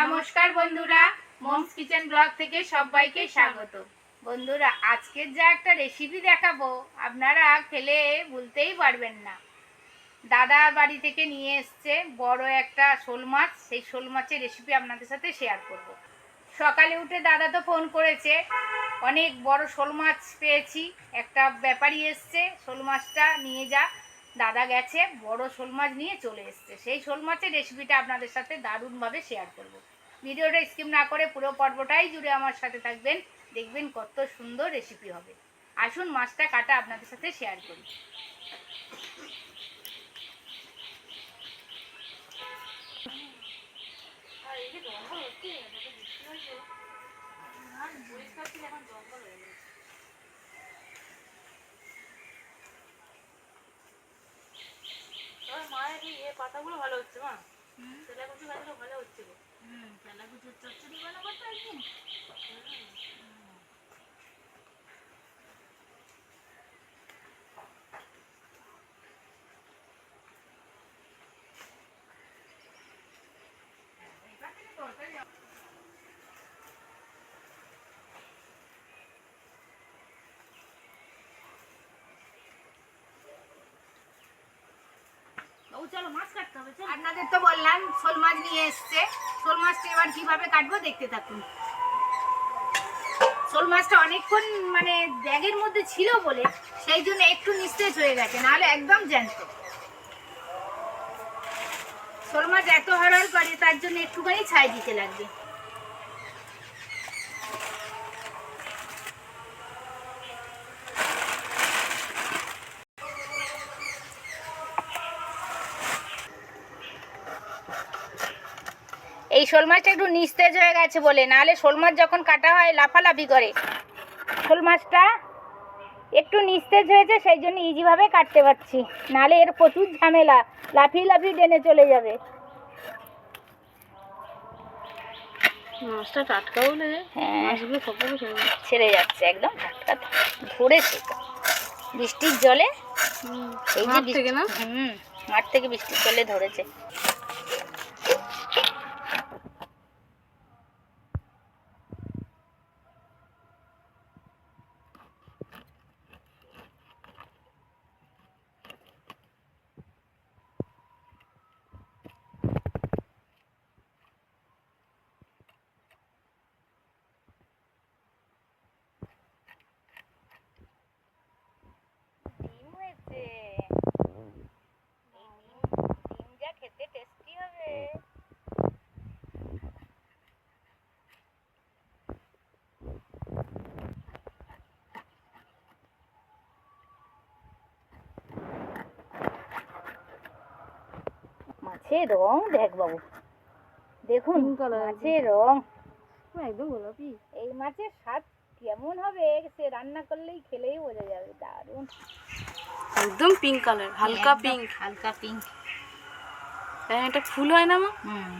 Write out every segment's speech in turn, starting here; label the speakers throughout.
Speaker 1: নমস্কার বন্ধুরা, moms kitchen blog থেকে সবাইকে স্বাগত বন্ধুরা, আজকের যা একটা রেসিপি দেখাবো, আপনারা খেলে ভুলতেই পারবেন না দাদা বাড়ি থেকে নিয়ে এসছে বড় একটা শোল মাছ, সেই শোল মাছের রেসিপি আপনাদের সাথে শেয়ার করব। সকালে উঠে দাদা তো ফোন করেছে, অনেক বড় শোল মাছ পেয়েছি, একটা ব্যাপারী এসছে, শোল মাছটা নিয়ে যা দাদা গেছে, বড় শোল মাছ নিয়ে চলে এসছে সেই শোল মাছের রেসিপিটা আপনাদের সাথে দারুণভাবে শেয়ার করব। ভিডিওটা স্কিপ না করে পুরো পর্বটাই জুড়ে আমার সাথে থাকবেন। দেখবেন কত সুন্দর রেসিপি হবে। আসুন মাছটা কাটা আপনাদের সাথে শেয়ার করি।
Speaker 2: মায়ের ইয়ে পাতাগুলো ভালো হচ্ছে মা। তেলাকুচি গাছগুলো ভালো হচ্ছে বাবু চলো মাছ কাটতে হবে চলো।
Speaker 1: আপনাদের তো বললাম শোল মাছ নিয়ে এসছে। শোল মাছটা এবার কীভাবে কাটবো দেখতে থাকুন। শোল মাছটা অনেকক্ষণ মানে ব্যাগের মধ্যে ছিল বলে সেই জন্য একটু নিস্তেজ হয়ে গেছে, নাহলে একদম জ্যান্ত। শোল মাছ এত হরহর করে তার জন্য একটুখানি ছাই দিতে লাগবে। শোল মাছটা একটু নিস্তেজ হয়ে গেছে বলে নাহলে শোল মাছ যখন কাটা হয় লাফালাফি করে। শোল মাছটা একটু নিস্তেজ হয়েছে সেই জন্য ইজিভাবে কাটতে পারছি। নাহলে এর প্রচুর ঝামেলা লাফিয়ে লাফিয়ে টেনে চলে যাবে।
Speaker 2: মাছটা টাটকা বলে
Speaker 1: হ্যাঁ।
Speaker 2: মাছগুলো ছেড়ে
Speaker 1: যাচ্ছে একদম টাটকা ধরেছে। বৃষ্টির জলে এই যে? হুম মাঠ থেকে বৃষ্টির জলে ধরেছে। মাছের রং দেখ বাবু। দেখুন মাছের রং।
Speaker 2: একদম গোলাপি
Speaker 1: এই মাছের স্বাদ কেমন হবে? সে রান্না করলেই খেলেই বোঝা যাবে দারুণ।
Speaker 2: একদম পিঙ্ক কালার হালকা পিঙ্ক
Speaker 1: হালকা পিঙ্ক
Speaker 2: হ্যাঁ এটা ফুল হয় না মা?
Speaker 1: হুম।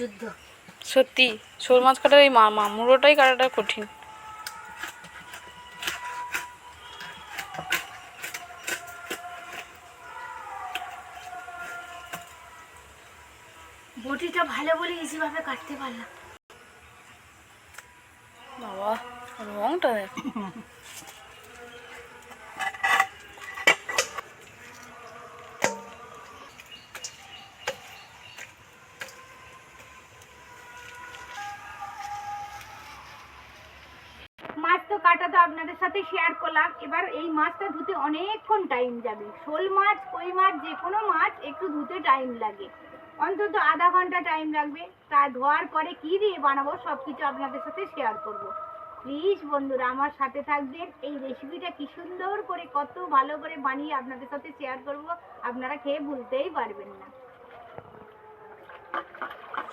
Speaker 1: যুদ্ধ।
Speaker 2: সত্যি শোল মাছ কাটার এই মা- মামুরোটাই কাটাটা কঠিন।
Speaker 1: বটিটা ভালো বলে ইজিভাবে কাটতে পারলাম।
Speaker 2: বাবা রংটা দেখ।
Speaker 1: কাটা তো আপনাদের সাথে শেয়ার করলাম। এবার এই মাছটা ধুতে অনেকক্ষণ টাইম যাবে। শোল মাছ, কই মাছ, যে কোনো মাছ একটু ধুতে টাইম লাগে। অন্তত আধা ঘণ্টা টাইম লাগবে। তা ধোয়ার পরে কি দিয়ে বানাবো সব কিছু আপনাদের সাথে শেয়ার করব। প্লিজ বন্ধুরা, আমার সাথে থাকবেন। এই রেসিপিটা কি সুন্দর করে, কত ভালো করে বানিয়ে আপনাদের সাথে শেয়ার করব। আপনারা খেয়ে ভুলতেই পারবেন না।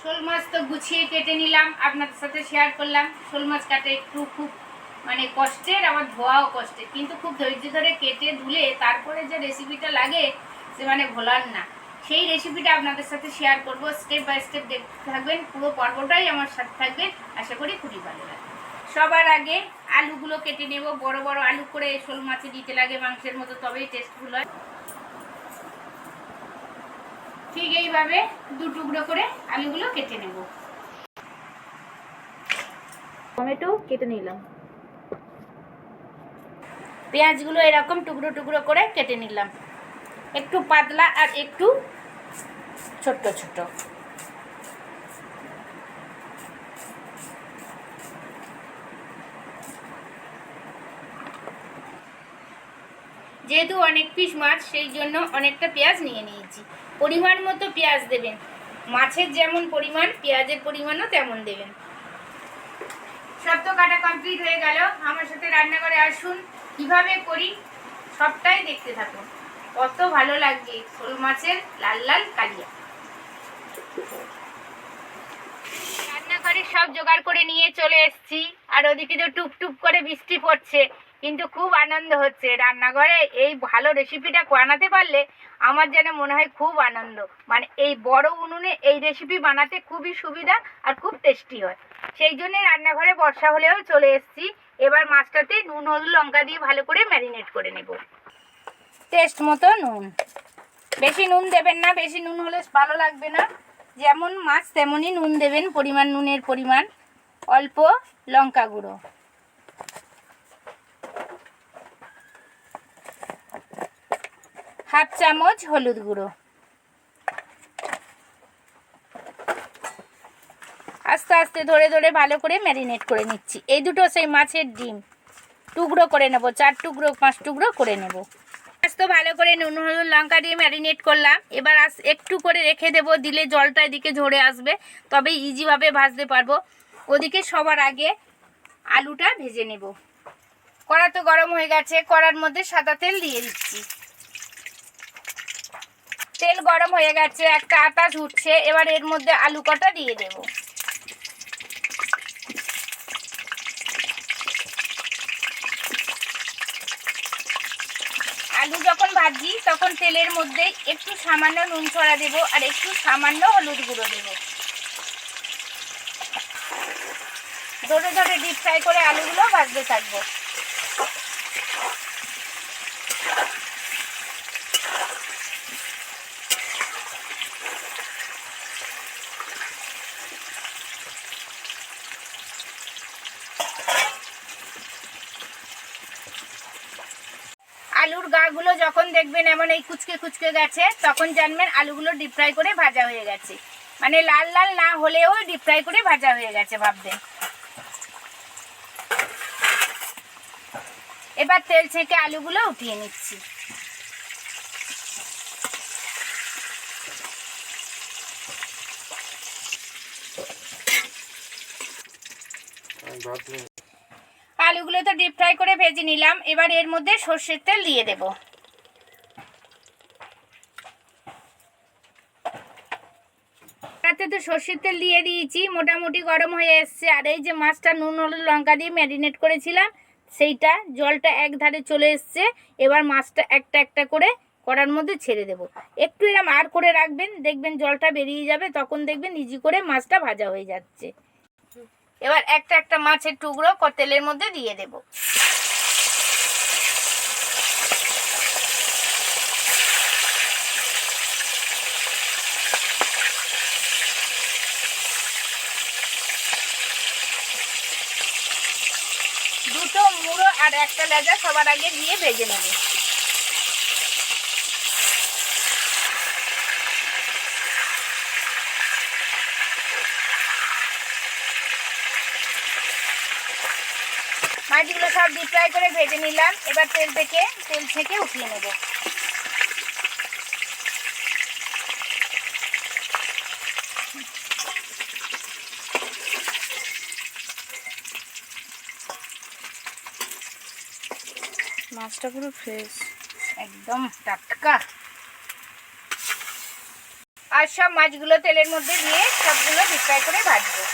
Speaker 1: শোল মাছ তো গুছিয়ে কেটে নিলাম, আপনাদের সাথে শেয়ার করলাম। শোল মাছ কাটে একটু খুব মানে কষ্টের আবার ধোয়াও কষ্টের। কিন্তু খুব ধৈর্য ধরে কেটে ধুলে তারপরে যে রেসিপিটা লাগে, সে মানে ভোলার না। সেই রেসিপিটা আপনাদের সাথে শেয়ার করব স্টেপ বাই স্টেপ দেখতে থাকবেন, পুরো পর্বটাই আমার সাথে থাকবেন। আশা করি খুবই ভালো লাগবে। সবার আগে আলুগুলো কেটে নেব, বড় বড় আলু করে শোল মাছে দিতে লাগে মাংসের মতো, তবেই টেস্টফুল হয়। ঠিক এইভাবে দু টুকরো করে আলুগুলো কেটে নেব। টমেটো কেটে নিলাম। পেঁয়াজগুলো এরকম টুকরো টুকরো করে কেটে নিলাম। একটু পাতলা আর একটু ছোট্ট ছোট যেহেতু অনেক পিস মাছ, সেই জন্য অনেকটা পেঁয়াজ নিয়ে নিয়েছি। পরিমাণ মতো পেঁয়াজ দেবেন। মাছের যেমন পরিমাণ, পেঁয়াজের পরিমাণও তেমন দেবেন। সব তো কাটা কমপ্লিট হয়ে গেল। আমার সাথে রান্নাঘরে আসুন। কীভাবে করি সবটাই দেখতে থাকুন কত ভালো লাগবে শোল মাছের লাল লাল কালিয়া। রান্নাঘরে সব জোগাড় করে নিয়ে চলে এসেছি। আর ওদিকে তো টুপ টুপ করে বৃষ্টি পড়ছে, কিন্তু খুব আনন্দ হচ্ছে। রান্নাঘরে এই ভালো রেসিপিটা বানাতে পারলে আমার যেন মনে হয় খুব আনন্দ। মানে এই বড় উনুনে এই রেসিপি বানাতে খুবই সুবিধা আর খুব টেস্টি হয়। সেই জন্য রান্নাঘরে বর্ষা হলেও চলে এসেছি। এবার মাছটাতে নুন, হলুদ, লঙ্কা দিয়ে ভালো করে ম্যারিনেট করে নেব। টেস্ট মতো নুন। বেশি নুন দেবেন না, বেশি নুন হলে ভালো লাগবে না। যেমন মাছ, তেমনই নুন দেবেন, পরিমাণ নুনের পরিমাণ। অল্প লঙ্কা গুঁড়ো। হাফ চামচ হলুদ গুঁড়ো। আস্তে আস্তে ধরে ধরে ভালো করে ম্যারিনেট করে নিচ্ছি। এই দুটো সেই মাছের ডিম। টুকরো করে নেব, চার টুকরো, পাঁচ টুকরো করে নেব। মাছ তো ভালো করে নুন, হলুদ, লঙ্কা দিয়ে ম্যারিনেট করলাম। এবার আস, একটু করে রেখে দেব, দিলে জলটা এদিকে ঝরে আসবে। তবে ইজিভাবে ভাজতে পারব। ওদিকে সবার আগে আলুটা ভেজে নেব। কড়া তো গরম হয়ে গেছে, কড়ার মধ্যে সাদা তেল দিয়ে দিচ্ছি। তেল গরম হয়ে গেছে, একটা আটা উঠছে, এবার এর মধ্যে আলু কটা দিয়ে দেব আলু যখন ভাজি, তখন তেলের মধ্যে একটু সামান্য নুন ছড়া দেব আর একটু সামান্য হলুদ গুঁড়ো দেব। ধরে ধরে ডিপ ফ্রাই করে আলুগুলো ভাজতে থাকব। দেখবেন এমন এই কুচকে কুচকে গেছে তখন জানবেন আলুগুলো ডিপ ফ্রাই করে ভাজা হয়ে গেছে। মানে লাল লাল না হলেও ডিপ ফ্রাই করে ভাজা হয়ে গেছে ভাববেন। এবার তেল ছেঁকে আলুগুলো উঠিয়ে নিচ্ছি। আলুগুলো তো ডিপ ফ্রাই করে ভেজে নিলাম এবার এর মধ্যে সর্ষের তেল দিয়ে দেব। তাতে তো সর্ষের তেল দিয়ে দিয়েছি, মোটামুটি গরম হয়ে এসছে। আর এই যে মাছটা নুন, হলুদ, লঙ্কা দিয়ে ম্যারিনেট করেছিলাম, সেইটা জলটা এক ধারে চলে এসছে। এবার মাছটা একটা একটা করে কড়ার মধ্যে ছেড়ে দেব। একটু এরম আর করে রাখবেন, দেখবেন জলটা বেরিয়ে যাবে, তখন দেখবেন ইজি করে মাছটা ভাজা হয়ে যাচ্ছে। এবার একটা একটা মাছের টুকরো তেলের মধ্যে দিয়ে দেব। দুটো মুড়ো আর একটা লেজা সবার আগে দিয়ে ভেজে নেব। মাছগুলো সব ডিপ ফ্রাই করে ভেজে নিলাম। এবার তেল থেকে তেল থেকে উঠিয়ে নেব।
Speaker 2: মাছটা পুরো ফ্রেশ
Speaker 1: একদম টাটকা। আর সব মাছগুলো তেলের মধ্যে দিয়ে সবগুলো ডিপ ফ্রাই করে ভাজবো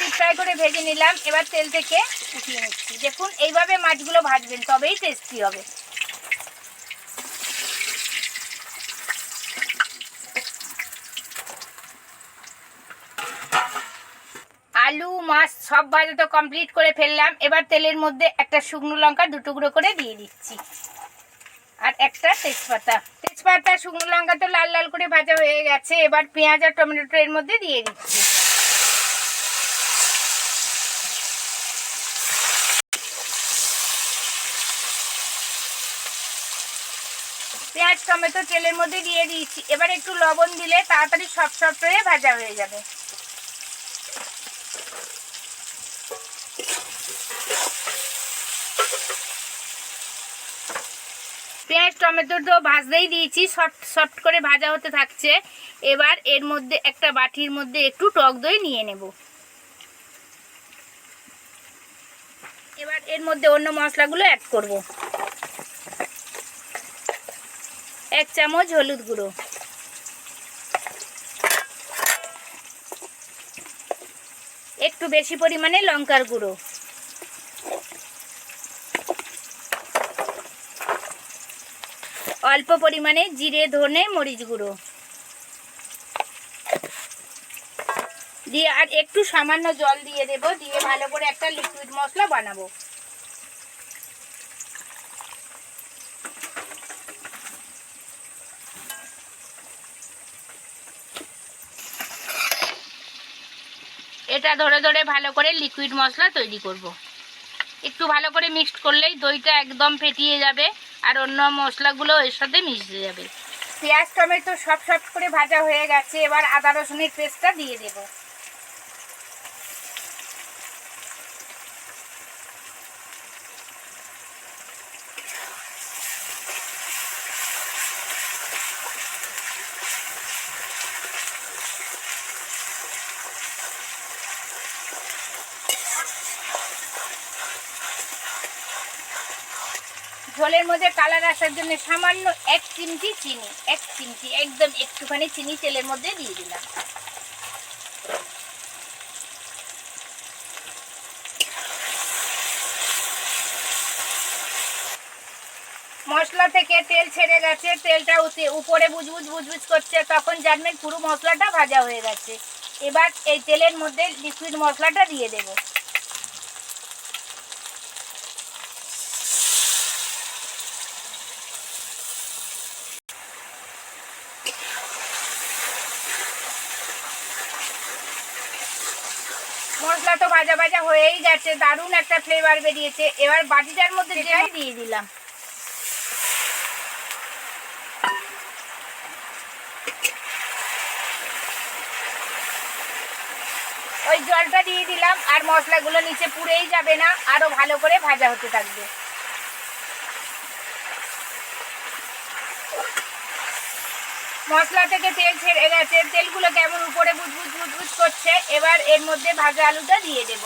Speaker 1: ডিপ ফ্রাই করে ভেজে নিলাম। এবার তেল থেকে উঠিয়ে নিচ্ছি। দেখুন, এইভাবে মাছগুলো ভাজবেন, তবেই টেস্টি হবে। আলু, মাছ সব ভাজা তো কমপ্লিট করে ফেললাম। এবার তেলের মধ্যে একটা শুকনো লঙ্কা দু টুকরো করে দিয়ে দিচ্ছি। আর একটা তেজপাতা। তেজপাতা, শুকনো লঙ্কা তো লাল লাল করে ভাজা হয়ে গেছে। এবার পেঁয়াজ আর টমেটো এর মধ্যে দিয়ে দিচ্ছি। পেঁয়াজ, টমেটো তেলের মধ্যে দিয়ে দিয়েছি। এবার একটু লবণ দিলে তাড়াতাড়ি সব সফট হয়ে ভাজা হয়ে যাবে। পেঁয়াজ, টমেটো তো ভাজতেই দিয়েছি সফট সফট করে ভাজা হতে থাকছে। এবার এর মধ্যে একটা বাটির মধ্যে একটু টক দই নিয়ে নেব। এবার এর মধ্যে অন্য মশলাগুলো অ্যাড করব। এক চামচ হলুদ গুঁড়ো। একটু বেশি পরিমাণে লঙ্কার গুঁড়ো। অল্প পরিমাণে জিরে, ধনে, মরিচ গুঁড়ো। দিয়ে আর একটু সামান্য জল দিয়ে দেব, দিয়ে ভালো করে একটা লিকুইড মশলা বানাবো। এটা ধরে ধরে ভালো করে লিকুইড মশলা তৈরি করব। একটু ভালো করে মিক্সড করলেই দইটা একদম ফেটিয়ে যাবে আর অন্য মশলাগুলো এর সাথে মিশে যাবে। পেঁয়াজ, টমেটো সব সব করে ভাজা হয়ে গেছে। এবার আদা রসুনের পেস্টটা দিয়ে দেব ঝোলের মধ্যে কালার আসার জন্য সামান্য এক চিমটি চিনি, এক চিমটি, একদম একটুখানি চিনি তেলের মধ্যে দিয়ে দিলাম। মশলা থেকে তেল ছেড়ে গেছে, তেলটা উপরে বুজবুজ বুজবুজ করছে, তখন জানবেন পুরো মশলাটা ভাজা হয়ে গেছে। এবার এই তেলের মধ্যে লিকুইড মশলাটা দিয়ে দেবো। মশলা তো ভাজা ভাজা হয়েই গেছে দারুণ একটা ফ্লেভার বেরিয়েছে। এবার বাটিটার মধ্যে যেটাই দিয়ে দিলাম। ওই জলটা দিয়ে দিলাম আর মশলাগুলো নিচে পুড়েই যাবে না আরও ভালো করে ভাজা হতে থাকবে। মশলা থেকে তেল ছেড়ে গেছে তেলগুলো কেমন উপরে বুজবুজ বুজবুজ করছে, এবার এর মধ্যে ভাজা আলুটা দিয়ে দেব।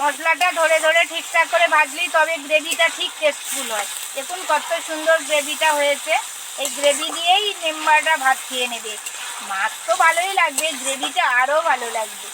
Speaker 1: মশলাটা ধরে ধরে ঠিকঠাক করে ভাজলেই তবে গ্রেভিটা ঠিক টেস্টফুল হয়। দেখুন কত সুন্দর গ্রেভিটা হয়েছে। এই গ্রেভি দিয়েই মেম্বারটা ভাত খেয়ে নেবে। মাছ তো ভালোই লাগবে গ্রেভিটা আরও ভালো লাগবে।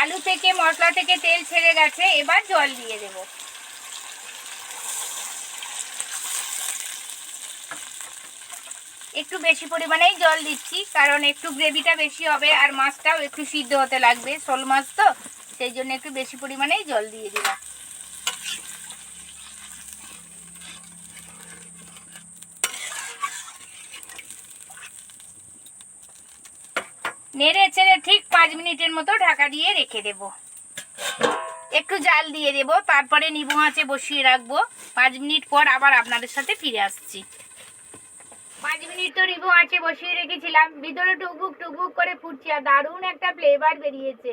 Speaker 1: আলু থেকে, মশলা থেকে তেল ছেড়ে গেছে, এবার জল দিয়ে দেব। একটু বেশি পরিমাণেই জল দিচ্ছি, কারণ একটু গ্রেভিটা বেশি হবে আর মাছটাও একটু সিদ্ধ হতে লাগবে, শোল মাছ তো, সেই জন্য একটু বেশি পরিমাণেই জল দিয়ে দিলাম। নেড়ে চেড়ে ঠিক পাঁচ মিনিটের মতো ঢাকা দিয়ে রেখে দেব। একটু জাল দিয়ে দেব, তারপরে নিবু আঁচে বসিয়ে রাখব। পাঁচ মিনিট পর আবার আপনাদের সাথে ফিরে আসছি। পাঁচ মিনিট তো রিভু আঁচে বসিয়ে রেখেছিলাম। ভিতরে টুকবুক টুকবুক করে ফুটছে আর দারুণ একটা ফ্লেভার বেরিয়েছে।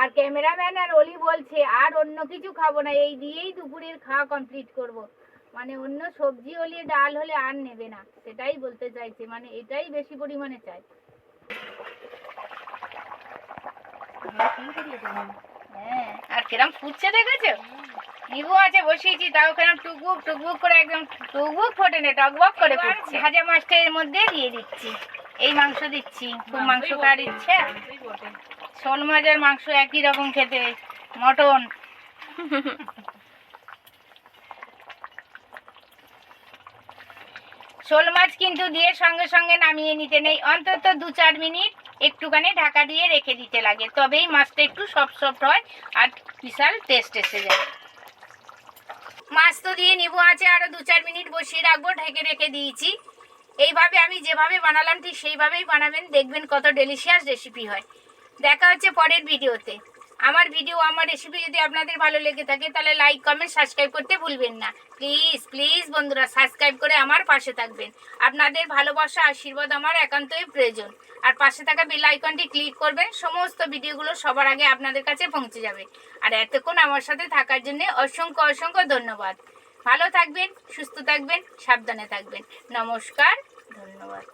Speaker 1: আর ক্যামেরাম্যান আর অলি বলছে আর অন্য কিছু খাব না এই দিয়েই দুপুরের খাওয়া কমপ্লিট করব। মানে অন্য সবজি হলে ডাল হলে আর নেবে না সেটাই বলতে চাইছে। মানে এটাই বেশি পরিমাণে চাই। হ্যাঁ আর কিরম ফুটছে দেখেছ? নিবু আছে বসিয়েছি তাও কেরম টুকবুক টুকবুক করে একদম টুকবুক ফোটে না টকবক করে ফুটছে। ভাজা মাছটা এর মধ্যে দিয়ে দিচ্ছি। এই মাংস দিচ্ছি খুব মাংস খাওয়ার ইচ্ছে। শোল মাছের মাংস একই রকম খেতে মটন। শোল মাছ কিন্তু দিয়ে সঙ্গে সঙ্গে নামিয়ে নিতে নেই অন্তত দু চার মিনিট একটুখানি ঢাকা দিয়ে রেখে দিতে লাগে তবেই মাছটা একটু সফট সফট হয় আর বিশাল টেস্ট এসে যায়। মাছ তো দিয়ে নিবো আছে আরও দু চার মিনিট বসিয়ে রাখব, ঢেকে রেখে দিয়েছি। এইভাবে আমি যেভাবে বানালাম ঠিক সেইভাবেই বানাবেন, দেখবেন কত ডেলিশিয়াস রেসিপি হয়। দেখা হচ্ছে পরের ভিডিওতে আমার ভিডিও আমার রেসিপি যদি আপনাদের ভালো লেগে থাকে, তাহলে লাইক কমেন্ট সাবস্ক্রাইব করতে ভুলবেন না। প্লিজ প্লিজ বন্ধুরা সাবস্ক্রাইব করে আমার পাশে থাকবেন। আপনাদের ভালোবাসা, আশীর্বাদ আমার একান্তই প্রয়োজন। আর পাশে থাকা বেল আইকনটি ক্লিক করবেন, সমস্ত ভিডিওগুলো সবার আগে আপনাদের কাছে পৌঁছে যাবে। আর এতক্ষণ আমার সাথে থাকার জন্য অসংখ্য অসংখ্য ধন্যবাদ। ভালো থাকবেন, সুস্থ থাকবেন, সাবধানে থাকবেন। নমস্কার, ধন্যবাদ।